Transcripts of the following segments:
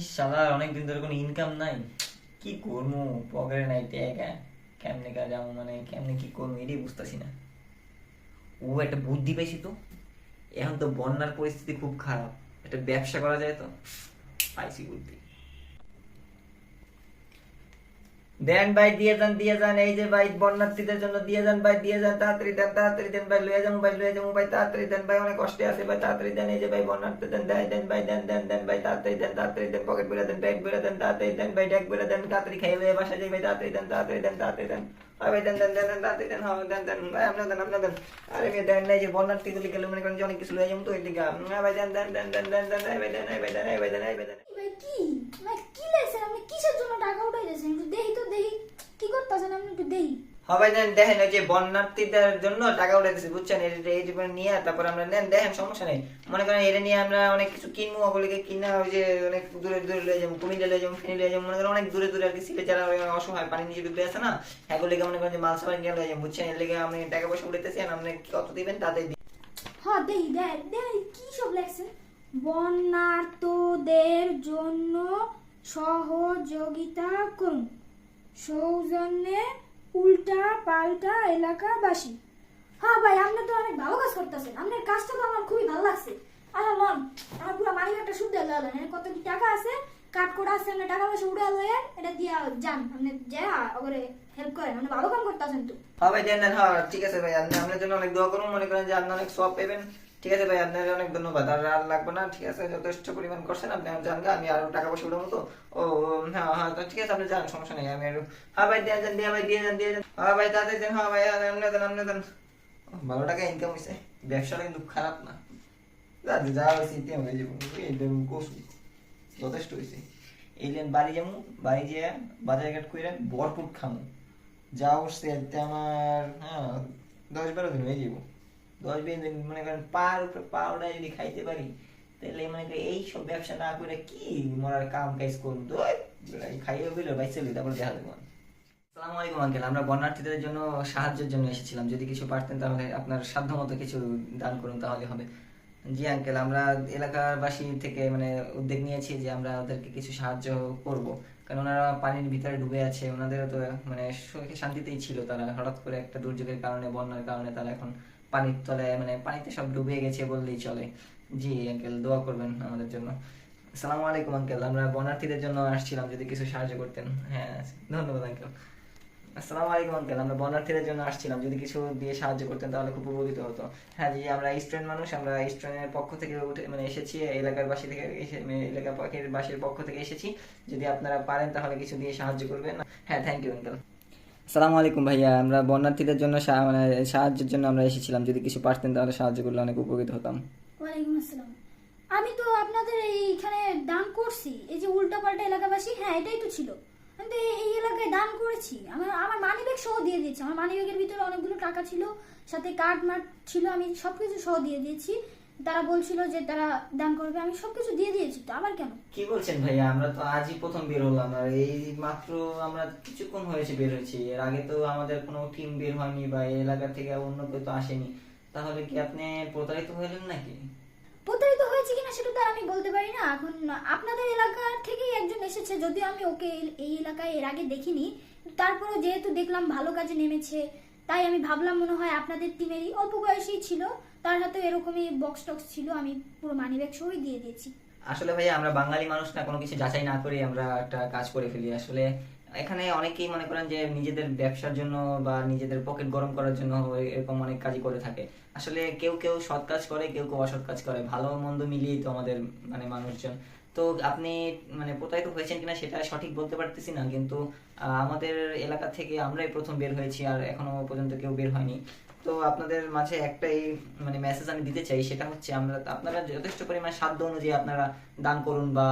শালার অনেকদিন ধরে কোনো ইনকাম নাই। কি করব পকেটে নাই টাকা কেমনে কাজ যাব মানে কেমনে কি করব এটাই বুঝতেছি না। ও একটা বুদ্ধি পেয়েছি তো। এখন তো বন্যার পরিস্থিতি খুব খারাপ। একটা ব্যবসা করা যায় তো? পাইছি বুদ্ধি। দেন ভাই, দিয়ে যান দিয়ে যান, এই যে ভাই বন্যার্থীদের জন্য দিয়ে যান ভাই, দিয়ে যান, তাড়াতাড়ি দেন তাড়াতাড়ি দেন ভাই, লয়ে যাব ভাই, লয়ে যাব ভাই, তাড়াতাড়ি দেন ভাই, অনেক কষ্টে আছে ভাই, তাড়াতাড়ি দেন, এই যে ভাই বন্যার্থী দেন দেয় দেন ভাই, দেন দেন দেন ভাই, তাড়াতাড়ি দেন তাড়াতাড়ি দেন পকেট বেড়ে দেন ব্যাগ বেড়ে দেন, তাড়াতাড়ি দেন ভাই ড্যাগ বেড়ে দেন, তাড়াতাড়ি খাইয়ে বাসা যাই ভাই, তাড়াতাড়ি দেন তাড়াতাড়ি দেন তাড়াতাড়ি দেন। ভাই দেন দেন দেন দেন দেন হ্যাঁ আপনার দেন আপনার দেন আরে ভাই দেন নাই যে বন্যার্থী গুলি গেলে মনে করেন যে অনেক কিছু তো এর দিকে হ্যাঁ দেন দেন দেন দেন দেন দেন ভাই দেন ভাই দেন ভাই দেন কি ভাই কি কিসের জন্য টাকা উঠাইতেছেন একটু দেহি তো দেহি কি করতেছেন আপনি একটু দেহি সবাই নেন, দেখেন ওই যে বন্যার্থীদের জন্য টাকা উঠাইতেছি বুঝছেন? এটা এই জীবনে নিয়ে, তারপর আমরা নেন, দেখেন, সমস্যা নেই। মনে করেন এটা নিয়ে আমরা অনেক কিছু কিনবো, ওগুলিকে কিনা ওই যে অনেক দূরে দূরে লয়ে যাব কুমিল্লা লয়ে যাব, ফেনি লয়ে যাব, মনে করেন অনেক দূরে দূরে আর কি সিলে যারা অসহায় পানি নিচে ডুবে আছে না, এগুলিকে মনে করেন যে মাল সাবান কিনে লয়ে যাব, বুঝছেন? এর লেগে আমি টাকা পয়সা উঠাইতেছি আর আপনি কত দিবেন? তাদের হ্যাঁ দেহি দেখ দেহি কি সব লেখছেন বন্যার্তদের জন্য সহযোগিতা করুন। সৌজন্যে উল্টা পাল্টা এলাকাবাসী। হ্যাঁ ভাই, আপনি তো অনেক ভালো কাজ করতেছেন। আপনার কাজটা তো আমার খুবই ভালো লাগছে। আরে লন, আমার পুরো মানি একটা সুদ কত কি টাকা আছে? কাট করে আছে, আপনি টাকা পয়সা উড়ে লয়েন এটা দিয়ে যান। আপনি যা ওরে হেল্প করেন। মানে ভালো কাম করতেছেন তো। হ্যাঁ ভাই দেন। হ্যাঁ ঠিক আছে ভাই। আপনি আপনার জন্য অনেক দোয়া করুন। মনে করেন যে আপনি অনেক সব পাবেন। ঠিক আছে ভাই আপনার অনেক ধন্যবাদ। আর আর লাগবে না ঠিক আছে যথেষ্ট পরিমাণ করছেন আপনি আর জানগা আমি আরও টাকা পয়সা উঠাবো তো। ও হ্যাঁ হ্যাঁ তো ঠিক আছে আপনি যান সমস্যা নেই আমি আরও হ্যাঁ ভাই দিয়ে যান দিয়ে ভাই দিয়ে যান দিয়ে যান। হ্যাঁ ভাই তাড়াতাড়ি দেন হ্যাঁ ভাই আপনি দেন আপনি ও, ভালো টাকা ইনকাম হয়েছে ব্যবসাটা কিন্তু খারাপ না। দাদি যা হয়েছে ইতিহাস হয়ে যাব দেখুন কসু যথেষ্ট হয়েছে এই লেন বাড়ি যাব বাড়ি যেয়ে বাজার ঘাট করে ভরপুর খামো। যা উঠছে আমার হ্যাঁ দশ বারো দিন হয়ে যাব। দশ দিন, মনে করেন পার উপরে পাওটা যদি খাইতে পারি, তাহলে মনে করি এই সব ব্যবসা না করে কি মরার কাম কাজ করুন তো খাইয়ে গেলে বাইসে তারপর দেখা দেবো। আসসালামু আলাইকুম আঙ্কেল আমরা বন্যার্থীদের জন্য সাহায্যের জন্য এসেছিলাম। যদি কিছু পারতেন তাহলে আপনার সাধ্যমতো কিছু দান করুন, তাহলে হবে। জি আঙ্কেল আমরা এলাকাবাসী থেকে মানে উদ্যোগ নিয়েছি যে আমরা ওদেরকে কিছু সাহায্য করব। কারণ ওনারা পানির ভিতরে ডুবে আছে, ওনাদেরও তো মানে শান্তিতেই ছিল। তারা হঠাৎ করে একটা দুর্যোগের কারণে, বন্যার কারণে তারা এখন পানির তলায় মানে পানিতে সব ডুবে গেছে বললেই চলে। জি, আঙ্কেল, দোয়া করবেন আমাদের জন্য। আসসালামু আলাইকুম, আঙ্কেল। আমরা বন্যার্থীদের জন্য আসছিলাম, যদি কিছু সাহায্য করতেন। হ্যাঁ ধন্যবাদ, আঙ্কেল। আসসালামু আলাইকুম, আঙ্কেল। আমরা বন্যার্থীদের জন্য আসছিলাম, যদি কিছু দিয়ে সাহায্য করতেন তাহলে খুব উপকৃত হতো। হ্যাঁ জি, আমরা স্টুডেন্ট মানুষ। আমরা স্টুডেন্টের পক্ষ থেকে উঠে মানে এসেছি এলাকার বাসী থেকে এসে মানে এলাকার বাসীর পক্ষ থেকে এসেছি। যদি আপনারা পারেন তাহলে কিছু দিয়ে সাহায্য করবেন। হ্যাঁ থ্যাংক ইউ, আঙ্কেল। আসসালামু আলাইকুম ভাইয়া, আমরা বন্যার্থীদের জন্য মানে সাহায্যের জন্য আমরা এসেছিলাম। যদি কিছু পারতেন তাহলে সাহায্য করলে অনেক উপকৃত হতাম। ওয়ালাইকুম আসসালাম। আমি তো আপনাদের এইখানে দান করছি। এই যে উল্টা পাল্টা এলাকাবাসী হ্যাঁ এটাই তো ছিল। আমি তো এই- এলাকায় দান করেছি। আমার আমার মানি ব্যাগ সহ দিয়ে দিয়েছি। আমার মানি ব্যাগের ভিতরে অনেকগুলো টাকা ছিল, সাথে কার্ড মার্ট ছিল, আমি সবকিছু সহ দিয়ে দিয়েছি। তারা বলছিল যে তারা দান করবে আমি সবকিছু দিয়ে দিয়েছি তো আবার কেন? কি বলছেন ভাইয়া? আমরা তো আজই প্রথম বের হলাম আর এই মাত্র আমরা কিছুক্ষণ হয়েছে বের হয়েছি। এর আগে তো আমাদের কোনো টিম বের হয়নি বা এই এলাকা থেকে অন্য কেউ তো আসেনি। তাহলে কি আপনি প্রতারিত হলেন নাকি? প্রতারিত হয়েছে কিনা সেটা তো আমি বলতে পারি না। এখন আপনাদের এলাকার থেকেই একজন এসেছে যদিও আমি ওকে এই- এলাকায় এর আগে দেখিনি। তারপরে যেহেতু দেখলাম ভালো কাজে নেমেছে তাই আমি ভাবলাম মনে হয় আপনাদের টিমেরই অল্প বয়সী ছিল। তার হাতে এরকমই বক্স টক্স ছিল, আমি পুরো মানি ব্যাগ সহই দিয়ে দিয়েছি। আসলে ভাইয়া, আমরা বাঙালি মানুষ না, কোনো কিছু যাচাই না করে আমরা একটা কাজ করে ফেলি। আসলে এখানে অনেকেই মনে করেন যে নিজেদের ব্যবসার জন্য বা নিজেদের পকেট গরম করার জন্য এরকম অনেক কাজই করে থাকে। আসলে কেউ কেউ সৎ কাজ করে, কেউ কেউ অসৎ কাজ করে, ভালো মন্দ মিলিয়েই তো আমাদের মানে মানুষজন। তো আপনি মানে প্রতারিত হয়েছেন কিনা সেটা সঠিক বলতে পারতেছি না, কিন্তু আমাদের এলাকা থেকে আমরাই প্রথম বের হয়েছি আর এখনও পর্যন্ত কেউ বের হয়নি। তো আপনাদের মাঝে একটাই মানে মেসেজ আমি দিতে চাই, সেটা হচ্ছে আমরা, আপনারা যথেষ্ট পরিমাণ সাধ্য অনুযায়ী আপনারা দান করুন বা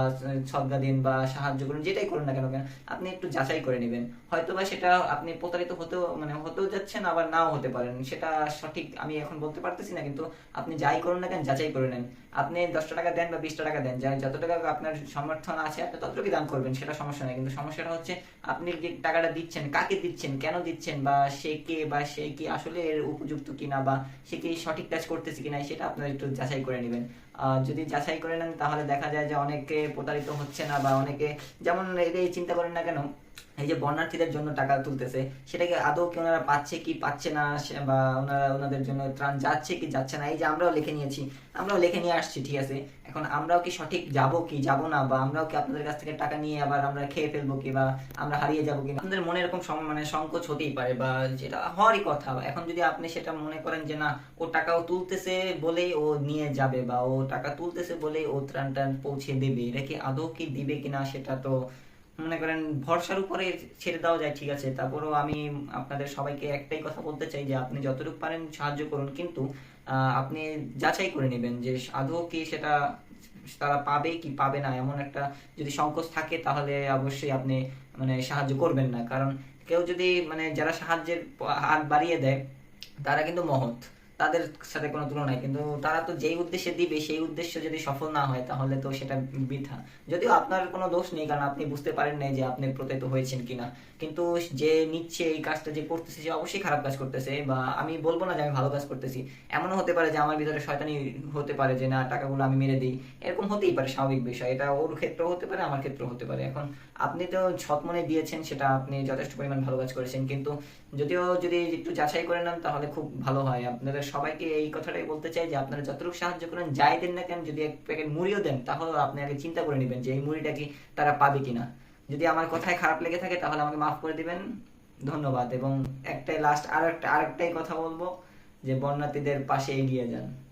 সদ্গা দিন বা সাহায্য করুন, যেটাই করুন না কেন কেন, আপনি একটু যাচাই করে নেবেন। হয়তো বা সেটা আপনি প্রতারিত হতেও মানে হতেও যাচ্ছেন, আবার নাও হতে পারেন। সেটা সঠিক আমি এখন বলতে পারতেছি না, কিন্তু আপনি যাই করুন না কেন, যাচাই করে নেন। আপনি দশটা টাকা দেন বা বিশটা টাকা দেন যা যত টাকা আপনার সমর্থন আছে, আপনি ততটুকু দান করবেন, সেটা সমস্যা নেই। কিন্তু সমস্যাটা হচ্ছে, আপনি যে টাকাটা দিচ্ছেন, কাকে দিচ্ছেন, কেন দিচ্ছেন, বা সে কে বা সে কি আসলে এর উপযুক্ত উপযুক্ত কিনা বা সে কি সঠিক কাজ করতেছে কিনা সেটা আপনারা একটু যাচাই করে নেবেন। যদি যাচাই করে নেন তাহলে দেখা যায় যে অনেকে প্রতারিত হচ্ছে না বা অনেকে যেমন চিন্তা করেন না কেন এই যে বন্যার্থীদের জন্য টাকা তুলতেছে, সেটাকে আদৌ কি ওনারা পাচ্ছে কি পাচ্ছে না বা ওনারা ওনাদের জন্য ত্রাণ যাচ্ছে কি যাচ্ছে না, এই যে আমরাও লিখে নিয়েছি, আমরাও লিখে নিয়ে আসছি, ঠিক আছে? এখন আমরাও কি সঠিক যাব কি যাব না, বা আমরাও কি আপনাদের কাছ থেকে টাকা নিয়ে আবার আমরা খেয়ে ফেলব কি, বা আমরা হারিয়ে যাব কি? আপনাদের মনে এরকম মানে সংকোচ হতেই পারে, বা যেটা হওয়ারই কথা এখন যদি আপনি সেটা মনে করেন যে না, ও টাকাও তুলতেছে বলেই ও নিয়ে যাবে, বা ও টাকা তুলতেছে বলেই ও ত্রাণ টান পৌঁছে দেবে, এটা কি আদৌ কি দিবে কিনা সেটা তো মনে করেন ভরসার উপরে ছেড়ে দেওয়া যায়, ঠিক আছে। তারপরেও আমি আপনাদের সবাইকে একটাই কথা বলতে চাই যে, আপনি যতটুকু পারেন সাহায্য করুন। কিন্তু আপনি যাচাই করে নেবেন যে আদৌ কি সেটা তারা পাবে কি পাবে না। এমন একটা যদি সংকোচ থাকে, তাহলে অবশ্যই আপনি মানে সাহায্য করবেন না। কারণ কেউ যদি মানে যারা সাহায্যের হাত বাড়িয়ে দেয়, তারা কিন্তু মহৎ। তাদের সাথে কোনো তুলনা নাই। কিন্তু তারা তো যেই উদ্দেশ্যে দিবে, সেই উদ্দেশ্য যদি সফল না হয়, তাহলে তো সেটা বৃথা। যদিও আপনার কোনো দোষ নেই, কারণ আপনি বুঝতে পারেন নাই যে আপনি প্রতারিত হয়েছেন কিনা। কিন্তু যে নিচ্ছে, এই কাজটা যে করতেছে, সে অবশ্যই খারাপ কাজ করতেছে বা আমি বলব না যে আমি ভালো কাজ করতেছি। এমনও হতে পারে যে আমার ভিতরে শয়তানি হতে পারে যে, না, টাকাগুলো আমি মেরে দিই। এরকম হতেই পারে, স্বাভাবিক বিষয়। এটা ওর ক্ষেত্রেও হতে পারে, আমার ক্ষেত্রেও হতে পারে। এখন আপনি তো সৎ মনে দিয়েছেন, সেটা আপনি যথেষ্ট পরিমাণ ভালো কাজ করেছেন। কিন্তু যদিও যদি একটু যাচাই করে নেন, তাহলে খুব ভালো হয়। আপনাদের সবাইকে এই কথাটাই বলতে চাই যে আপনারা যতটুকু সাহায্য করেন, যাই দেন না কেন, যদি এক প্যাকেট মুড়িও দেন তাহলে আপনি আগে চিন্তা করে নেবেন যে এই মুড়িটা কি তারা পাবে কিনা। যদি আমার কথায় খারাপ লেগে থাকে, তাহলে আমাকে মাফ করে দিবেন। ধন্যবাদ। এবং একটাই লাস্ট আর একটা আরেকটাই কথা বলব যে বন্যার্থীদের পাশে এগিয়ে যান।